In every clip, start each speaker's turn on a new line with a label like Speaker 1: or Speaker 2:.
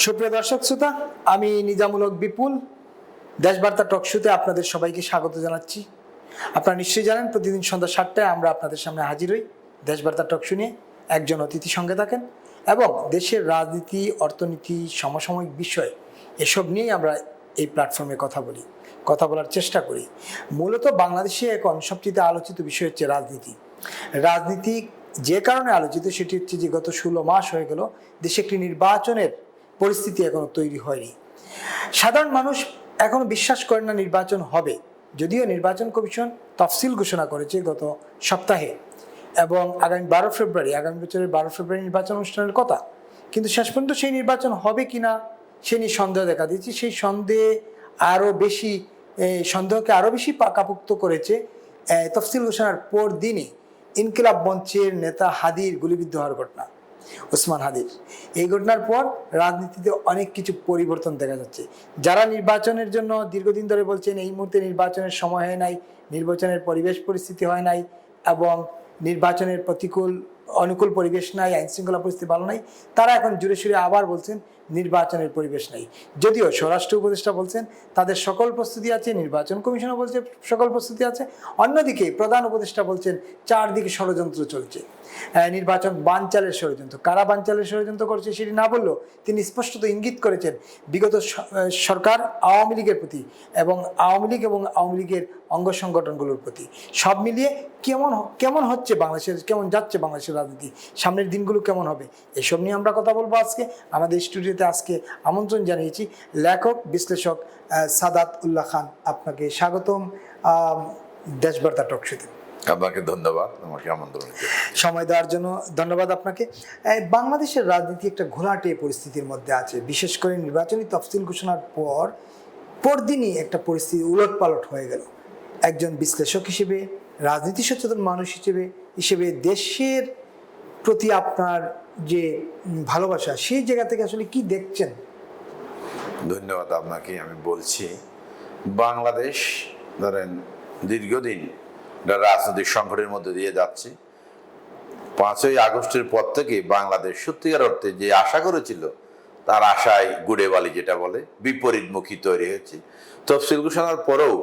Speaker 1: সুপ্রিয় দর্শক শ্রোতা, আমি নিজামূলক বিপুল। দেশবার্তা টক শোতে আপনাদের সবাইকে স্বাগত জানাচ্ছি। আপনারা নিশ্চয়ই জানেন, প্রতিদিন সন্ধ্যা সাতটায় আমরা আপনাদের সামনে হাজির হই। দেশবার্তা টক শুনিয়ে একজন অতিথি সঙ্গে থাকেন এবং দেশের রাজনীতি, অর্থনীতি, সমসাময়িক বিষয়, এসব নিয়েই আমরা এই প্ল্যাটফর্মে কথা বলি, কথা বলার চেষ্টা করি। মূলত বাংলাদেশে এখন সবচেয়ে আলোচিত বিষয় হচ্ছে রাজনীতি। রাজনীতি যে কারণে আলোচিত সেটি হচ্ছে যে গত ষোলো মাস হয়ে গেল, দেশে একটি নির্বাচনের পরিস্থিতি এখনও তৈরি হয়নি। সাধারণ মানুষ এখনও বিশ্বাস করে না নির্বাচন হবে। যদিও নির্বাচন কমিশন তফসিল ঘোষণা করেছে গত সপ্তাহে এবং আগামী বারো ফেব্রুয়ারি, আগামী বছরের বারো ফেব্রুয়ারি নির্বাচন অনুষ্ঠানের কথা। কিন্তু শেষ পর্যন্ত সেই নির্বাচন হবে কি না সে নিয়ে সন্দেহ দেখা দিয়েছে। সেই সন্দেহে আরও বেশি সন্দেহকে আরও বেশি পাকাপুক্ত করেছে তফসিল ঘোষণার পর দিনই ইনকিলাব মঞ্চের নেতা হাদির গুলিবিদ্ধ হওয়ার ঘটনা। ওসমান হাদির। এই ঘটনার পর রাজনীতিতে অনেক কিছু পরিবর্তন দেখা যাচ্ছে। যারা নির্বাচনের জন্য দীর্ঘদিন ধরে বলছেন, এই মুহূর্তে নির্বাচনের সময় হয় নাই, নির্বাচনের পরিবেশ পরিস্থিতি হয় নাই এবং নির্বাচনের প্রতিকূল, অনুকূল পরিবেশ নাই আইন শৃঙ্খলা পরিস্থিতি ভালো নাই, তারা এখন জুড়ে সুরে আবার বলছেন নির্বাচনের পরিবেশ নাই। যদিও স্বরাষ্ট্র উপদেষ্টা বলছেন, তাদের সকল প্রস্তুতি আছে, নির্বাচন কমিশনও বলছে, সকল প্রস্তুতি আছে। অন্যদিকে প্রধান উপদেষ্টা বলছেন, চারদিকে ষড়যন্ত্র চলছে। নির্বাচন বানচালের ষড়যন্ত্র। কারা বানচালের ষড়যন্ত্র করছে সেটি না বললেও তিনি স্পষ্টত ইঙ্গিত করেছেন, বিগত সরকার আওয়ামী লীগের প্রতি এবং আওয়ামী লীগ এবং আওয়ামী লীগের অঙ্গ সংগঠনগুলোর প্রতি। সব মিলিয়ে কেমন কেমন হচ্ছে বাংলাদেশের, কেমন যাচ্ছে বাংলাদেশের রাজনীতি? সামনের দিনগুলো কেমন হবে? এসব নিয়ে আমরা কথা বলব আজকে। আমাদের স্টুডিওতে আজকে আমন্ত্রণ জানিয়েছি লেখক বিশ্লেষক সাদাত উল্লাহ খান আপনাকে স্বাগতম। দেশবার্তা টকশোতে
Speaker 2: আপনাকে ধন্যবাদ আমাকে আমন্ত্রণ
Speaker 1: সময় দেওয়ার জন্য ধন্যবাদ আপনাকে। বাংলাদেশের রাজনীতি একটা ঘোলাটে পরিস্থিতির মধ্যে আছে বিশেষ করে নির্বাচনী তফসিল ঘোষণার পর পরদিনই একটা পরিস্থিতি উলট পালট হয়ে গেল। একজন বিশ্লেষক হিসেবে রাজনীতি সচেতন মানুষ হিসেবে হিসেবে দেশের প্রতি আপনার যে ভালোবাসা, সেই জায়গা থেকে আসলে কি দেখছেন?
Speaker 2: ধন্যবাদ আপনাকে, আমি বলছি, বাংলাদেশ, ধরেন, দীর্ঘদিন রাজনৈতিক সংকটের মধ্যে দিয়ে যাচ্ছে। পাঁচই আগস্টের পর থেকে বাংলাদেশ সত্যিকার অর্থে যে আশা করেছিল, তার আশায় গুড়ে বালি যেটা বলে, বিপরীতমুখী তৈরি হয়েছে। তফসিল ঘোষণার পরেও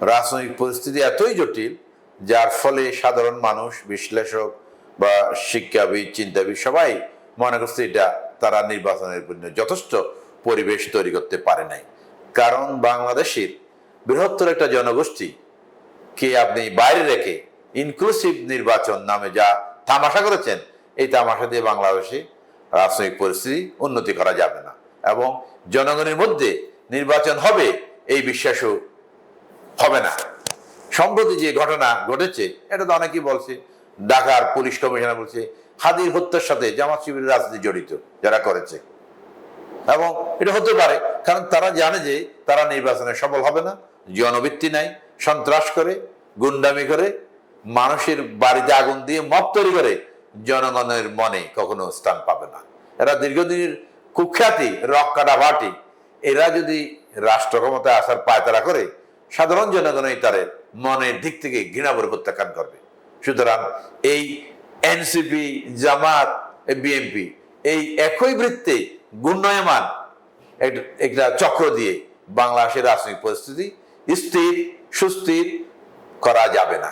Speaker 2: রাজনৈতিক পরিস্থিতি এতই জটিল, যার ফলে সাধারণ মানুষ, বিশ্লেষক বা শিক্ষাবিদ চিন্তাবিদ সবাই মনে করছে এটা তারা নির্বাচনের জন্য যথেষ্ট পরিবেশ তৈরি করতে পারে নাই। কারণ বাংলাদেশের বৃহত্তর একটা জনগোষ্ঠী কে আপনি বাইরে রেখে ইনক্লুসিভ নির্বাচন নামে যা তামাশা করেছেন, এই তামাশা দিয়ে বাংলাদেশে রাজনৈতিক পরিস্থিতি উন্নতি করা যাবে না এবং জনগণের মধ্যে নির্বাচন হবে এই বিশ্বাসও হবে না। সম্প্রতি যে ঘটনা ঘটেছে, এটা তো অনেকেই বলছে ঢাকার পুলিশ কমিশনার বলছে, হাদির হত্যার সাথে জামাত শিবিরের রাজনীতি জড়িত, যারা করেছে। এবং এটা হতে পারে, কারণ তারা জানে যে তারা নির্বাচনে সফল হবে না, জনবৃত্তি নাই, সন্ত্রাস করে, গুন্ডামি করে, মানুষের বাড়িতে আগুন দিয়ে মত তৈরি করে, জনগণের মনে কখনো স্থান পাবে না। এরা দীর্ঘদিনের কুখ্যাতি, রক কাটা ভাটি, এরা যদি রাষ্ট্র ক্ষমতায় আসার পায়তারা করে, সাধারণ জনগণই তাদের মনের দিক থেকে ঘৃণাভরে প্রত্যাখ্যান করবে। সুতরাং এই এনসিপি, জামাত বিএনপি, এই একই বৃত্তে গুণ্যমান একটা চক্র দিয়ে বাংলাদেশের রাজনৈতিক পরিস্থিতি স্থির, সুস্থির করা যাবে না।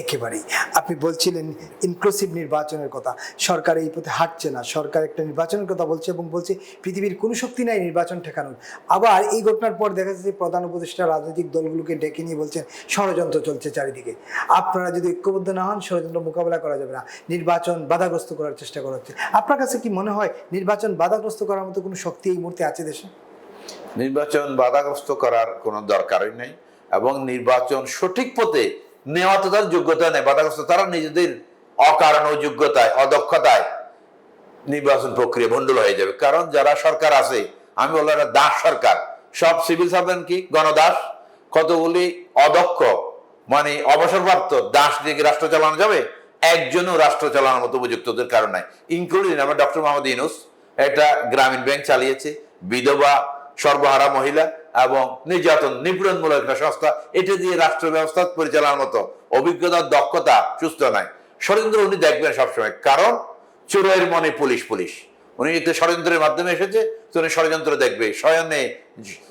Speaker 1: একেবারেই। আপনি বলছিলেন ইনক্লুসিভ নির্বাচনের কথা। সরকার এই পথে হাঁটছে না। সরকার একটা নির্বাচনের কথা বলছে এবং বলছে পৃথিবীর কোনো শক্তি নাই নির্বাচন ঠেকানোর। আবার এই ঘটনার পর দেখা যাচ্ছে প্রধান উপদেষ্টা রাজনৈতিক দলগুলোকে ডেকে নিয়ে বলছেন, ষড়যন্ত্র চলছে চারিদিকে। আপনারা যদি ঐক্যবদ্ধ না হন, ষড়যন্ত্র মোকাবেলা করা যাবে না। নির্বাচন বাধাগ্রস্ত করার চেষ্টা করা হচ্ছে। আপনার কাছে কি মনে হয় নির্বাচন বাধাগ্রস্ত করার মতো কোনো শক্তি এই মুহূর্তে আছে দেশে?
Speaker 2: নির্বাচন বাধাগ্রস্ত করার কোনো দরকারই নেই এবং নির্বাচন সঠিক পথে নেওয়া তো তার যোগ্যতা নেই। বাধাগ্রস্ত তারা নিজেদের অকারণ যোগ্যতায়, অদক্ষতায় নির্বাচন প্রক্রিয়া ভণ্ডুল হয়ে যাবে। কারণ যারা সরকার আছে, আমি বললাম এটা দাস সরকার। সব সিভিল সার্ভেন্ট কি? গণদাস। কতগুলি অদক্ষ মানে অবসরপ্রাপ্ত দাস দিয়ে রাষ্ট্র চালানো যাবে? একজনও রাষ্ট্র চালানোর মতো উপযুক্তদের কারণ ইনক্লুডিং আমার ডক্টর মোহাম্মদ ইউনুস, একটা গ্রামীণ ব্যাংক চালিয়েছে, বিধবা সর্বহারা মহিলা এবং নির্যাতন নিপীড়নমূলক একটা সংস্থা এটা দিয়ে রাষ্ট্র ব্যবস্থা পরিচালনার মতো অভিজ্ঞতা দক্ষতা সুস্থ নাই ষড়যন্ত্র উনি দেখবেন সবসময়। কারণ চোরের মনে পুলিশ পুলিশ। উনি একটা ষড়যন্ত্রের মাধ্যমে এসেছে তো উনি ষড়যন্ত্র দেখবে। স্বয়নে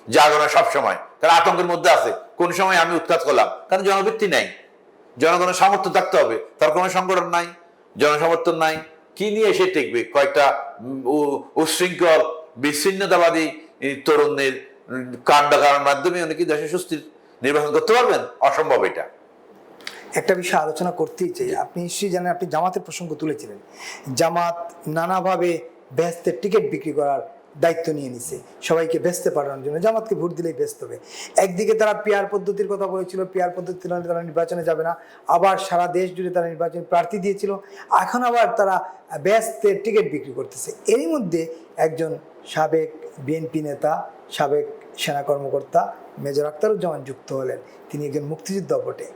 Speaker 2: জাগরণ সব সময় কারণ আতঙ্কের মধ্যে আছে। কোন সময় আমি উৎখাত করলাম কারণ জনবৃত্তি নাই। জনগণের সামর্থ্য থাকতে হবে। তার কোনো সংগঠন নাই। জনসমর্থন নাই। কি নিয়ে সে টিকবে? কয়েকটা উম, উ- উচ্ছৃঙ্খল বিচ্ছিন্নতাবাদী এই তরুণদের উম, কাণ্ড কারণ মাধ্যমে উনি কি দেশে সুস্থির নির্বাচন করতে পারবেন? অসম্ভব এটা।
Speaker 1: একটা বিষয় আলোচনা করতেই চাই। আপনি নিশ্চয়ই জানেন আপনি জামাতের প্রসঙ্গ তুলেছিলেন। জামাত নানাভাবে ব্যস্তের টিকিট বিক্রি করার দায়িত্ব নিয়ে নিছে। সবাইকে বেচতে পাঠানোর জন্য। জামাতকে ভোট দিলেই ব্যস্ত হবে। একদিকে তারা পিয়ার পদ্ধতির কথা বলেছিল পিয়ার পদ্ধতি নাহলে তারা নির্বাচনে যাবে না। আবার সারা দেশ জুড়ে তারা নির্বাচন প্রার্থী দিয়েছিল। এখন আবার তারা ব্যস্তের টিকিট বিক্রি করতেছে। এরই মধ্যে একজন সাবেক বিএনপি নেতা, সাবেক সেনা কর্মকর্তা মেজর আক্তারুজ্জামান যুক্ত হলেন। তিনি একজন মুক্তিযোদ্ধা বটে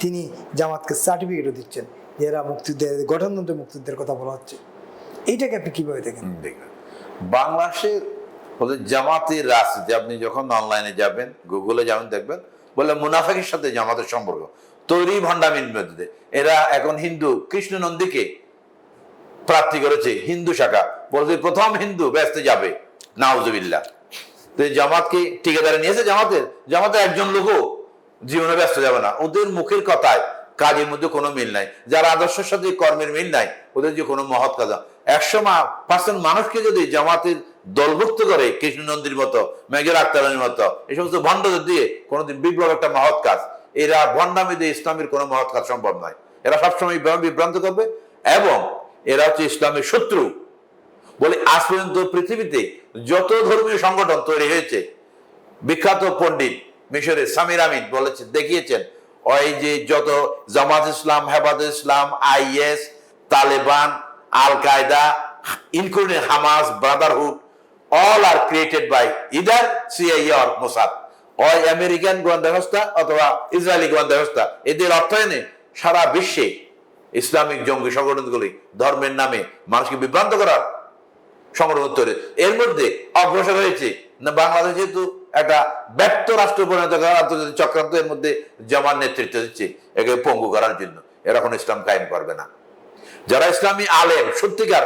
Speaker 1: তিনি জামাতকে সার্টিফিকেটও দিচ্ছেন, যে এরা মুক্তিযুদ্ধের গঠনতন্ত্র মুক্তিযুদ্ধের কথা বলা হচ্ছে। এইটাকে আপনি কীভাবে দেখেন?
Speaker 2: দেখবেন বাংলাদেশের বলে জামাতের রাজনীতি, আপনি যখন অনলাইনে যাবেন গুগলে যাবেন, দেখবেন, বলে মুনাফেকের সাথে জামাতের সম্পর্ক। তৈরি মধ্যে। এরা এখন হিন্দু কৃষ্ণ নন্দীকে প্রার্থী করেছে, হিন্দু শাখা। বলছে প্রথম হিন্দু ব্যস্ত যাবে। নাউজুবিল্লাহ। তো জামাতকে ঠিকাদারে নিয়েছে জামাতের জামাতের একজন লোকও জীবনে ব্যস্ত যাবে না। ওদের মুখের কথায় কাজের মধ্যে কোনো মিল নাই। যার আদর্শের সাথে কর্মের মিল নাই, ওদের যে কোনো মহৎ কাজ একশো পার্সেন্ট মানুষকে যদি জামাতের দলভুক্ত করে, কৃষ্ণনন্দীর মতো, মেজর আক্তারের মতো, এই সমস্ত ভণ্ডদের দিয়ে কোনোদিন বিপ্লব একটা মহৎ কাজ। এরা ভণ্ডামি দিয়ে ইসলামের কোনো মহৎ কাজ সম্ভব নয়। এরা সবসময় বিভ্রান্ত করবে এবং এরা হচ্ছে ইসলামের শত্রু। বলে, আজ পর্যন্ত পৃথিবীতে যত ধর্মীয় সংগঠন তৈরি হয়েছে, বিখ্যাত পণ্ডিত মিশরের সামির আমিন বলেছে, দেখিয়েছেন, ওই যে যত জামাত ইসলাম হেফাজ ইসলাম, IS, Taliban, al Qaeda, including Hamas, brotherhood all are created by either CIA or Mossad ওই আমেরিকান গোয়েন্দা সংস্থা অথবা ইসরায়েলি গোয়েন্দা সংস্থা এদের অর্থায়নে সারা বিশ্বে ইসলামিক জঙ্গি সংগঠনগুলি ধর্মের নামে মানুষকে বিভ্রান্ত করার এর মধ্যে অগ্রসর হয়েছে বাংলাদেশ যেহেতু একটা ব্যর্থ রাষ্ট্র পরিণত করার আন্তর্জাতিক চক্রান্ত, এর মধ্যে নেতৃত্ব দিচ্ছে, একে পঙ্গু করার জন্য। ইসলাম কায়েম করবে না। যারা ইসলামী আলেম, সত্যিকার,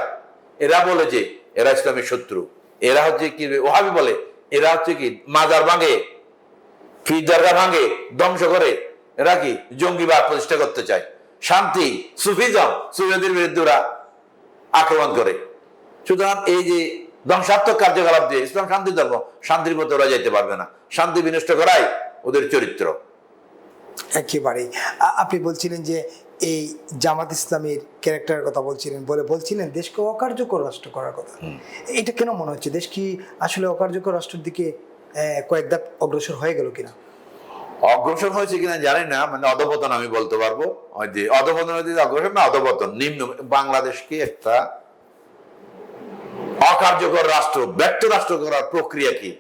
Speaker 2: এরা বলে যে এরা ইসলামী শত্রু। এরা হচ্ছে কি ওহাবি বলে, এরা হচ্ছে কি মাজার ভাঙে ফিজারগা ভাঙে, ধ্বংস করে। এরা কি জঙ্গিবাদ প্রতিষ্ঠা করতে চায়। শান্তি, সুফিজম সুফিদের বিরুদ্ধে ওরা আক্রমণ করে। সুতরাং এই যে ধ্বংসাত্মক কার্যকলাপ দিয়ে ইসলাম শান্তি ধর্ম শান্তির মতো ওরা যেতে পারবে না। শান্তি বিনষ্ট করাই ওদের চরিত্র।
Speaker 1: একেবারেই। আপনি বলছিলেন যে এই জামাত ইসলামের ক্যারেক্টারের কথা বলছিলেন বলে বলছিলেন দেশকে অকার্যকর রাষ্ট্র করার কথা। এটা কেন মনে হচ্ছে? দেশ কি আসলে অকার্যকর রাষ্ট্রের দিকে কয়েক ধাপ অগ্রসর হয়ে গেল কিনা?
Speaker 2: অগ্রসর হয়েছে কিনা জানি না মানে অধপতন আমি বলতে পারব। অধপতন অগ্রসর না অধপতন। নিম্ন বাংলাদেশকে একটা অকার্যকর রাষ্ট্র, ব্যর্থ রাষ্ট্র করার প্রক্রিয়া কি?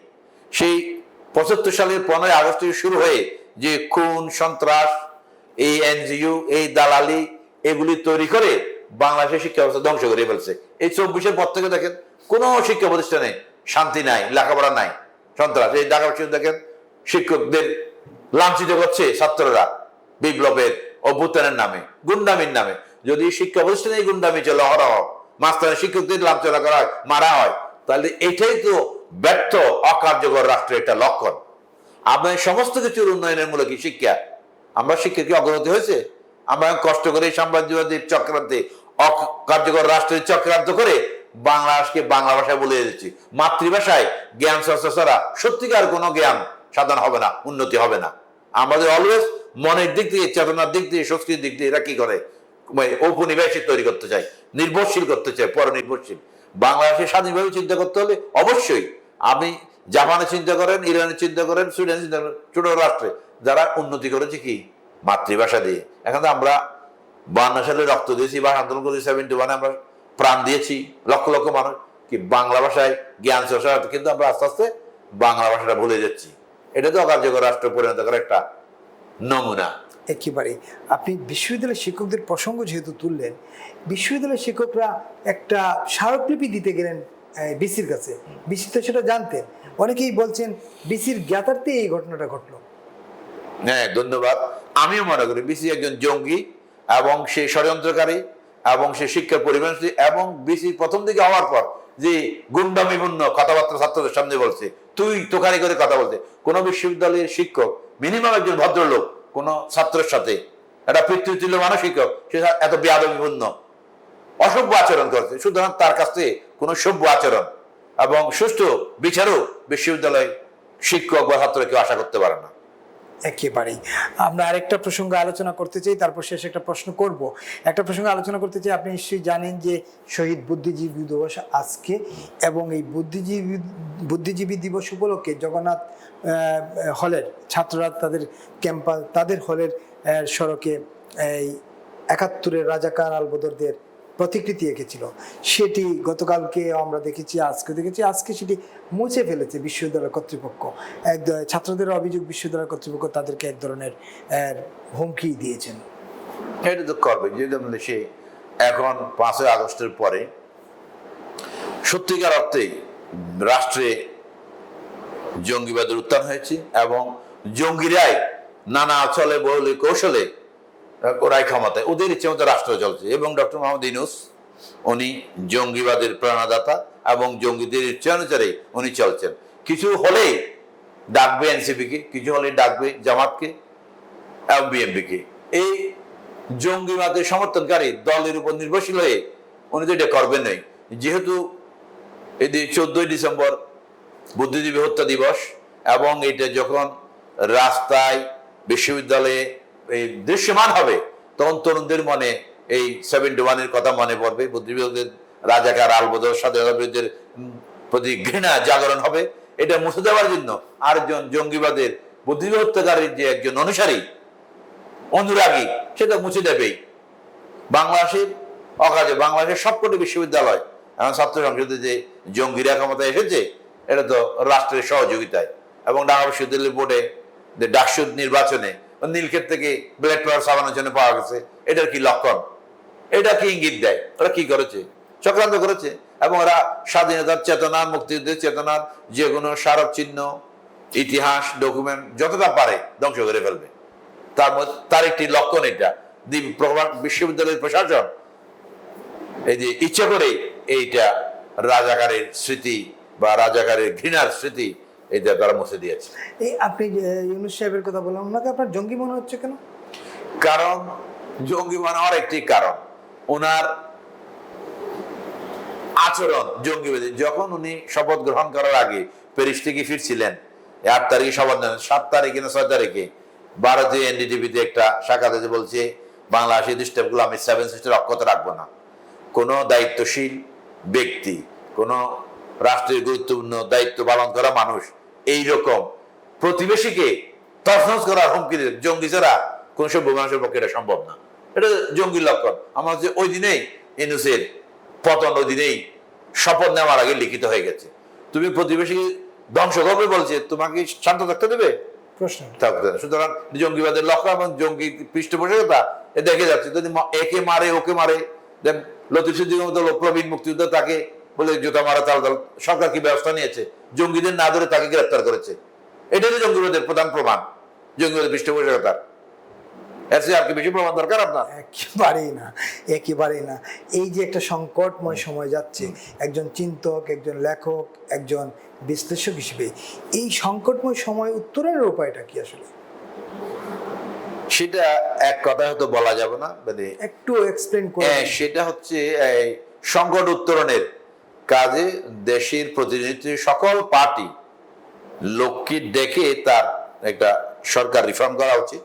Speaker 2: সেই পঁচাত্তর সালের পনেরোই আগস্ট থেকে শুরু হয়ে যে খুন, সন্ত্রাস, এই এনজিও, এই দালালি, এগুলি তৈরি করে বাংলাদেশের শিক্ষা ব্যবস্থা ধ্বংস করে ফেলছে। এই চব্বিশের পর থেকে দেখেন, কোনো শিক্ষা প্রতিষ্ঠানে শান্তি নাই, লেখাপড়া নাই, সন্ত্রাস। এই ঢাকা দেখেন, শিক্ষকদের লাঞ্ছিত করছে ছাত্ররা বিপ্লবের অভ্যুত্থানের নামে, গুন্ডামির নামে। যদি শিক্ষা প্রতিষ্ঠানে গুন্ডামি চলে, অহরহ মাস্টার শিক্ষকদের লাঞ্ছনা করা হয়, মারা হয়। তাহলে এটাই তো ব্যর্থ, অকার্যকর রাষ্ট্রের একটা লক্ষণ। আপনার সমস্ত কিছুর উন্নয়নের মূলক শিক্ষা। আমরা শিক্ষা কি অগ্রগতি হয়েছে? আমরা কষ্ট করে এই সাম্রাজ্যবাদী চক্রান্তে, অকার্যকর রাষ্ট্রের চক্রান্ত করে বাংলাদেশকে বাংলা ভাষায় বলে দিচ্ছি মাতৃভাষায় জ্ঞান চর্চা ছাড়া। সত্যিকার কোনো জ্ঞান সাধন হবে না, উন্নতি হবে না। আমাদের অলওয়েজ মনের দিক দিয়ে, চেতনার দিক দিয়ে সংস্কৃতির দিক দিয়ে এরা কি করে? ঔপনিবেশিক তৈরি করতে চায় নির্ভরশীল করতে চায় পরনির্ভরশীল। বাংলাদেশে স্বাধীনভাবে চিন্তা করতে হলে অবশ্যই আপনি জাপানে চিন্তা করেন, ইরানে চিন্তা করেন, সুইডেনে চিন্তা করেন, ছোট রাষ্ট্রে যারা উন্নতি করেছে কি? মাতৃভাষা দিয়ে। এখন আমরা বান্ন সালে রক্ত দিয়েছি বা আন্দোলন করেছি সেভেন্টি ওয়ানে আমরা প্রাণ দিয়েছি, লক্ষ লক্ষ মানুষ। কি বাংলা ভাষায় জ্ঞান চর্চা কিন্তু আমরা আস্তে আস্তে বাংলা ভাষাটা ভুলে যাচ্ছি। এটা তো অকার্যকর রাষ্ট্র পরিণত করার একটা নমুনা।
Speaker 1: একেবারে আপনি বিশ্ববিদ্যালয়ের শিক্ষকদের প্রসঙ্গ যেহেতু তুললেন, বিশ্ববিদ্যালয়ের শিক্ষকরা একটা স্মারকলিপি দিতে গেলেন বিসির কাছে। বিসি তো সেটা জানতেন। অনেকেই বলছেন, বিসির জ্ঞাতার্থে এই ঘটনাটা ঘটলো।
Speaker 2: হ্যাঁ ধন্যবাদ। আমিও মনে করি বিসি একজন জঙ্গি এবং সে ষড়যন্ত্রকারী এবং সে শিক্ষার পরিবেশ এবং বিসি প্রথম দিকে হওয়ার পর যে গুন্ডামিপূর্ণ কথাবার্তা ছাত্রদের সামনে বলছে, তুই তোকারি করে কথা বলছে। কোনো বিশ্ববিদ্যালয়ের শিক্ষক মিনিমাম একজন ভদ্রলোক কোন ছাত্রের সাথে। একটা পিতৃতুল্য শিক্ষক সে এত বেয়াদবিপূর্ণ অসভ্য আচরণ করছে। সুতরাং তার কাছ থেকে কোনো সভ্য আচরণ এবং সুস্থ বিচারও বিশ্ববিদ্যালয় শিক্ষক বা ছাত্র কেউ আশা করতে পারে না।
Speaker 1: একেবারেই। আমরা আরেকটা প্রসঙ্গ আলোচনা করতে চাই, তারপর শেষ একটা প্রশ্ন করব। একটা প্রসঙ্গ আলোচনা করতে চাই, আপনি নিশ্চয়ই জানেন যে শহীদ বুদ্ধিজীবী দিবস আজকে এবং এই বুদ্ধিজীবী বুদ্ধিজীবী দিবস উপলক্ষে জগন্নাথ হলের ছাত্ররা তাদের ক্যাম্পাস, তাদের হলের সড়কে এই একাত্তরের রাজাকার আলবদরদের প্রতিকৃতি এঁকেছিল। সেটি গতকালকে আমরা দেখেছি, আজকে দেখেছি। আজকে সেটি মুছে ফেলেছে বিশ্ববিদ্যালয় কর্তৃপক্ষ। এক ছাত্রদের অভিযোগ, বিশ্ববিদ্যালয় কর্তৃপক্ষ তাদেরকে এক ধরনের হুমকি দিয়েছেন।
Speaker 2: এটা তো করবে আমাদের সে এখন পাঁচই আগস্টের পরে সত্যিকার অর্থে রাষ্ট্রে জঙ্গিবাদের উত্থান হয়েছে এবং জঙ্গিরাই নানা ছলে বহুলে কৌশলে ওরাই ক্ষমতায়। ওদের ইচ্ছে মতো রাষ্ট্র চলছে। এবং ডক্টর মোহাম্মদ ইনুস উনি জঙ্গিবাদের প্রেরণাদাতা এবং জঙ্গিদের ইচ্ছে অনুসারে উনি চলছেন। কিছু হলে ডাকবে এনসিপিকে, কিছু হলে ডাকবে জামাতকে এবং বিএনপিকে। এই জঙ্গিবাদের সমর্থনকারী দলের উপর নির্ভরশীল হয়ে উনি তো এটা করবেন নাই। যেহেতু এই চোদ্দই ডিসেম্বর বুদ্ধিজীবী হত্যা দিবস এবং এটা যখন রাস্তায় বিশ্ববিদ্যালয়ে এই দৃশ্যমান হবে তখন তরুণদের মনে এই সেভেন্টি ওয়ানের কথা মনে পড়বে। বুদ্ধিজীবীদের রাজাকার আলবদর স্বাধীনতাবিরোধীদের উম, প্রতি ঘৃণা জাগরণ হবে। এটা মুছে দেওয়ার জন্য আরেকজন জঙ্গিবাদের বুদ্ধিজীবী হত্যাকারীর যে একজন অনুসারী অনুরাগী সেটা মুছে দেবেই। বাংলাদেশের অকাজে বাংলাদেশের সবকটি বিশ্ববিদ্যালয় এখন ছাত্র সংসদে যে জঙ্গিরা ক্ষমতায় এসেছে এটা তো রাষ্ট্রের সহযোগিতায়। এবং ঢাকা বিশ্ববিদ্যালয় বোর্ডে যে ডাকসুদ নির্বাচনে নীলক্ষেত থেকে ব্ল্যাক পাওয়ার সাবানোর জন্য পাওয়া গেছে। এটার কি লক্ষণ? এটা কি ইঙ্গিত দেয়? ওরা কি করেছে? চক্রান্ত করেছে। এবং ওরা স্বাধীনতার চেতনা, মুক্তিযুদ্ধের চেতনার যে কোনো স্মারক চিহ্ন, ইতিহাস, ডকুমেন্ট, যতটা পারে ধ্বংস করে ফেলবে। তার মধ্যে, তার একটি লক্ষণ এটা। বিশ্ববিদ্যালয়ের প্রশাসন এই যে ইচ্ছে করে এইটা রাজাকারের স্মৃতি বা রাজাকারের ঘৃণার স্মৃতি এটা তারা মুছে দিয়েছে।
Speaker 1: এই আপনি ইউনুস সাহেবের কথা বললাম ওনাকে আপনার জঙ্গি মনে হচ্ছে কেন?
Speaker 2: কারণ জঙ্গি মানার একটি কারণ ওনার আচরণ জঙ্গিবাদী। যখন উনি শপথ গ্রহণ করার আগে প্যারিস থেকে ফিরছিলেন এই আট তারিখে শপথ নেন সাত তারিখে না ছয় তারিখে ভারতীয় এনডিটিভিতে একটা সাক্ষাতে বলছে বাংলাদেশের স্টেপগুলো আমি সেভেন সিস্টার অক্ষত রাখব না। কোনো দায়িত্বশীল ব্যক্তি কোনো রাষ্ট্রের গুরুত্বপূর্ণ দায়িত্ব পালন করা মানুষ এই রকম প্রতিবেশীকে তছনছ করার হুমকি দিলেন। জঙ্গি ছাড়া কোন সভ্য মানুষের পক্ষে এটা সম্ভব না। এটা জঙ্গির লক্ষণ। আমার হচ্ছে ওই দিনেই ইনুসের পতন ওই দিনেই শপথ নেওয়ার আগে লিখিত হয়ে গেছে। তুমি প্রতিবেশী ধ্বংস করবে বলছে তোমাকে শান্ত থাকতে দেবে?
Speaker 1: প্রশ্ন।
Speaker 2: থাকতে সুতরাং জঙ্গিবাদের লক্ষ্য এবং জঙ্গি পৃষ্ঠপোষকতা এ দেখে যাচ্ছে। যদি একে মারে ওকে মারে দেন লতিফ সিদ্দিকের মতো প্রবীণ মুক্তিযুদ্ধ তাকে বলে জুতা মারা তাল তাল সরকার কি ব্যবস্থা নিয়েছে? জঙ্গিদের না ধরে তাকে গ্রেপ্তার করেছে। এটাই তো জঙ্গিবাদের প্রধান প্রমাণ জঙ্গিবাদের পৃষ্ঠপোষকতার এর চেয়ে আর কি বেশি প্রমাণ দরকার আপনার?
Speaker 1: একেবারেই না একেবারেই না। এই যে একটা সংকটময় সময় যাচ্ছে একজন চিন্তক একজন লেখক একজন বিশ্লেষক হিসেবে এই সংকটময় সময় উত্তরের উপায়টা কি আসলে?
Speaker 2: সেটা এক কথা হয়তো বলা যাবে না মানে
Speaker 1: একটু এক্সপ্লেন করে
Speaker 2: হ্যাঁ, সেটা হচ্ছে সংকট উত্তরণের কাজে দেশের প্রতিনিধি সকল পার্টি লোককে ডেকে তার একটা সরকার রিফর্ম করা উচিত।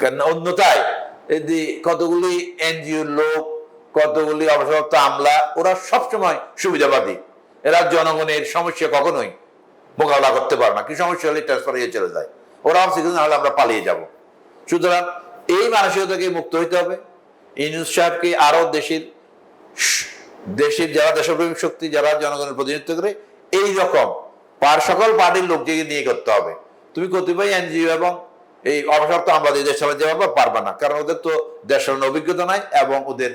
Speaker 2: কারণ অন্যথায় এই কতগুলি এনজিও লোক, কতগুলি অবসরপ্রাপ্ত আমলা, ওরা সবসময় সুবিধাবাদী। এরা জনগণের সমস্যা কখনোই মোকাবেলা করতে পারে না। কি সমস্যা হলে ট্রান্সফার হয়ে চলে যায়। ওরা ভাবছে নাহলে আমরা পালিয়ে যাব। সুতরাং এই মানসিকতাকে মুক্ত হইতে হবে। ইউনুস সাহেবকে আরও দেশের দেশের যারা দেশপ্রেমিক শক্তি, যারা জনগণের প্রতিনিধিত্ব করে, এই রকম পার সকল পার্টির লোককে নিয়ে করতে হবে। তুমি কতিপয় এনজিও এবং এই অবসরপ্রাপ্ত আমরা দেশ চালাতে পারব পারবা না, কারণ ওদের তো দেশের অভিজ্ঞতা নাই এবং ওদের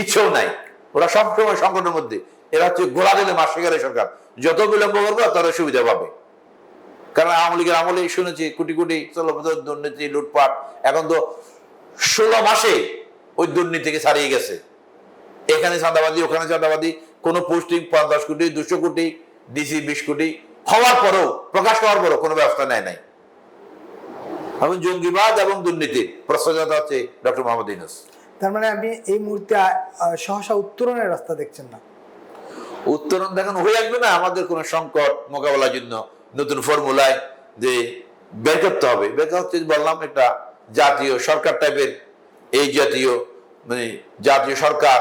Speaker 2: ইচ্ছেও নাই। ওরা সবসময় সংকটের মধ্যে। এরা হচ্ছে গোলা দিলে মাস সরকার। যত বিলম্ব করবে, তত সুবিধা পাবে। কারণ আওয়ামী লীগের আমলে শুনেছি, কোটি কোটি চলপথের দুর্নীতি, লুটপাট। এখন তো ষোলো মাসে ওই দুর্নীতিকে ছাড়িয়ে গেছে। এখানে চাঁদাবাদি ওখানে চাঁদাবাদি কোনো পোস্টিং পাঁচ দশ কোটি দুশো কোটি ডিসি বিশ কোটি। হওয়ার পরেও প্রকাশ হওয়ার পরেও কোনো ব্যবস্থা নেয় নাই। এবং জঙ্গিবাদ এবং দুর্নীতির প্রশ্রয়তা হচ্ছে ডক্টর মোহাম্মদ ইউনুস।
Speaker 1: তার মানে আপনি এই মুহূর্তে সহসা উত্তরণের রাস্তা দেখছেন না?
Speaker 2: উত্তরণ দেখেন হয়ে আসবে না। আমাদের কোনো সংকট মোকাবেলার জন্য নতুন ফর্মুলায় যে বের করতে হবে। বের হচ্ছে বললাম একটা জাতীয় সরকার টাইপের এই জাতীয় মানে জাতীয় সরকার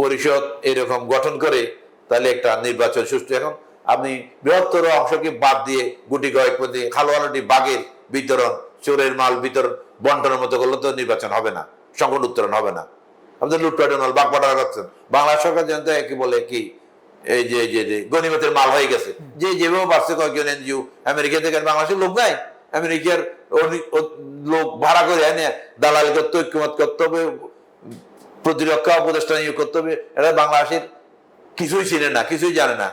Speaker 2: পরিষদ এরকম গঠন করে, তাহলে একটা নির্বাচন সুষ্ঠু। এখন আপনি বৃহত্তর অংশকে বাদ দিয়ে গুটি কয়েক প্রতি খালোয়ালটি বাগের বিতরণ, চোরের মাল বিতরণ, বন্টনের মতো করলে তো নির্বাচন হবে না, সংকট উত্তরণ হবে না। আমাদের লুটপাটন হল বাগপাটা করছেন। বাংলা সরকার জনতা কি বলে কি, এই যে যে যে, গণিমতের মাল হয়ে গেছে। যে যেভাবে বাড়ছে কয়েকজন এনজিও, আমেরিকা থেকে বাংলাদেশের লোক নাই। আমেরিকার লোক ভাড়া করে এনে দালালি করতে ঐক্যমত করতে হবে প্রতিরক্ষা উপদেষ্টা নিয়োগ করতে হবে। এরা বাংলাদেশের কিছুই চিনে না, কিছুই জানে না।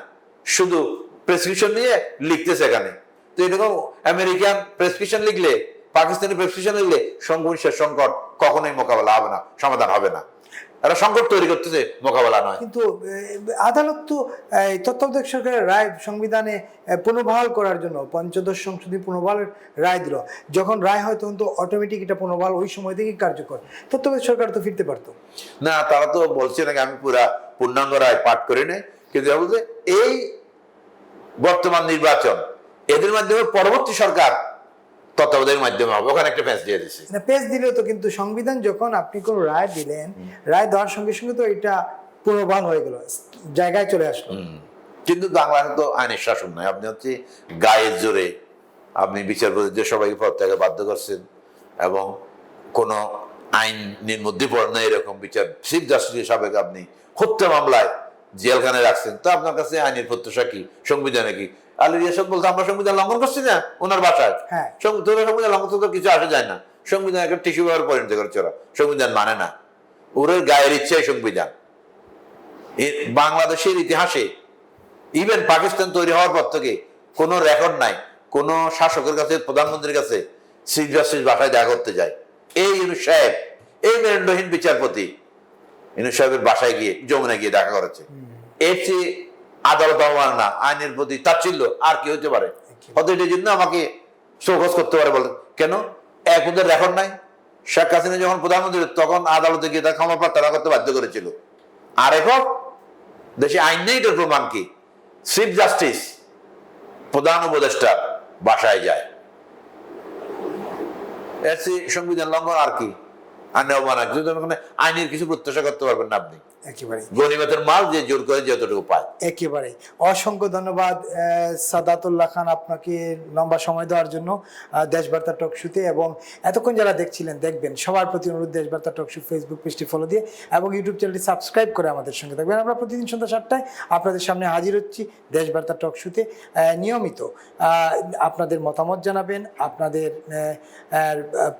Speaker 2: শুধু প্রেসক্রিপশন নিয়ে লিখতেছে এখানে। তো এরকম আমেরিকান প্রেসক্রিপশন লিখলে, পাকিস্তানি প্রেসক্রিপশন লিখলে সংঘর্ষের সংকট কখনোই মোকাবেলা হবে না, সমাধান হবে না। এরা সংকট তৈরি করতেছে মোকাবেলা নয়।
Speaker 1: কিন্তু আদালত তো তত্ত্বাবধায়ক সরকারের রায় সংবিধানে পুনর্বহাল করার জন্য পঞ্চদশ সংশোধনী পুনর্বহালের রায় দিল। যখন রায় হয় তখন তো অটোমেটিক এটা পুনর্বহাল ওই সময় থেকেই কার্যকর। তত্ত্বাবধায়ক সরকার তো ফিরতে পারতো।
Speaker 2: না তারা তো বলছে নাকি আমি পুরা পূর্ণাঙ্গ রায় পাঠ করি নাই। কিন্তু এই বর্তমান নির্বাচন এদের মাধ্যমে পরবর্তী সরকার তত্ত্বাবধায়কের মাধ্যমে হবে। ওখানে একটা প্যাঁচ দিয়ে দিছে।
Speaker 1: না পেজ দিলেও তো কিন্তু সংবিধান যখন আপনি কোনো রায় দিলেন রায় দেওয়ার সঙ্গে সঙ্গে তো এটা পুনর্বহাল হয়ে গেল জায়গায় চলে আসলো।
Speaker 2: কিন্তু বাংলাদেশে তো আইনের শাসন নয় আপনি হচ্ছে গায়ের জোরে আপনি বিচারপতিদের সবাইকে প্রত্যাগে বাধ্য করছেন এবং কোনো আইনের মধ্যে পড়ে না এরকম বিচার চিফ জাস্টিস সাবেক আপনি হত্যা মামলায় জেলখানে রাখছেন। তো আপনার কাছে আইনের প্রত্যাশা কি? সংবিধানে কি? আলী রিয়াসত বলতে আমরা সংবিধান লঙ্ঘন করছি না ওনার বাসায়।
Speaker 1: হ্যাঁ।
Speaker 2: তোরা সংবিধান লঙ্ঘন তো কিছু আসে যায় না। সংবিধান একটা টিস্যু পেপার পরিণত করেছে ওরা। সংবিধান মানে না। ওদের গায়ের ইচ্ছাই সংবিধান। বাংলাদেশের ইতিহাসে ইভেন পাকিস্তান তৈরি হওয়ার পর থেকে কোনো রেকর্ড নাই কোনো শাসকের কাছে প্রধানমন্ত্রীর কাছে জাস্টিস বাসায় দেখা করতে যায়। এই ইউনুস সাহেব এই মেরুদহীন বিচারপতি ইউনুস সাহেবের বাসায় গিয়ে যমুনা গিয়ে দেখা করেছে। এর চেয়ে আদালত অবমান না, আইনের প্রতি তাচ্ছিল্য আর কি হতে পারে? হয়তো জন্য আমাকে চৌকস করতে পারে বলে কেন? এক ওদের রেকর্ড নাই। শেখ হাসিনা যখন প্রধানমন্ত্রী, তখন আদালতে গিয়ে তার ক্ষমা প্রার্থনা করতে বাধ্য করেছিল। আর এখন দেশে আইন নেই এটার প্রমাণ কি? চিফ জাস্টিস প্রধান উপদেষ্টা বাসায় যায়। এর সংবিধান লঙ্ঘন আর কি? আইনে অবমাননা কিন্তু ওখানে আইনের কিছু প্রত্যাশা করতে পারবেন না আপনি।
Speaker 1: একেবারে
Speaker 2: গণিমতের মাল যে জোর করে যতটুকু পায়।
Speaker 1: একেবারে অসংখ্য ধন্যবাদ সাদাতুল্লাহ খান আপনাকে লম্বা সময় দেওয়ার জন্য দেশবার্তা টকশুতে এবং এতক্ষণ যারা দেখছিলেন দেখবেন। সবার প্রতি অনুরোধ দেশবার্তা টকশু ফেসবুক পেজটি ফলো দিয়ে এবং ইউটিউব চ্যানেলটি সাবস্ক্রাইব করে আমাদের সঙ্গে থাকবেন। আমরা প্রতিদিন সন্ধ্যা সাতটায় আপনাদের সামনে হাজির হচ্ছি দেশবার্তা টকশুতে নিয়মিত আপনাদের মতামত জানাবেন আপনাদের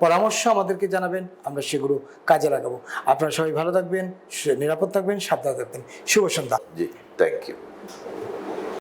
Speaker 1: পরামর্শ আমাদেরকে জানাবেন। আমরা সেগুলো কাজে লাগাবো। আপনারা সবাই ভালো থাকবেন নিরাপদ থাকবেন, সাবধান থাকবেন। শুভ সন্ধ্যা।
Speaker 2: জি থ্যাংক ইউ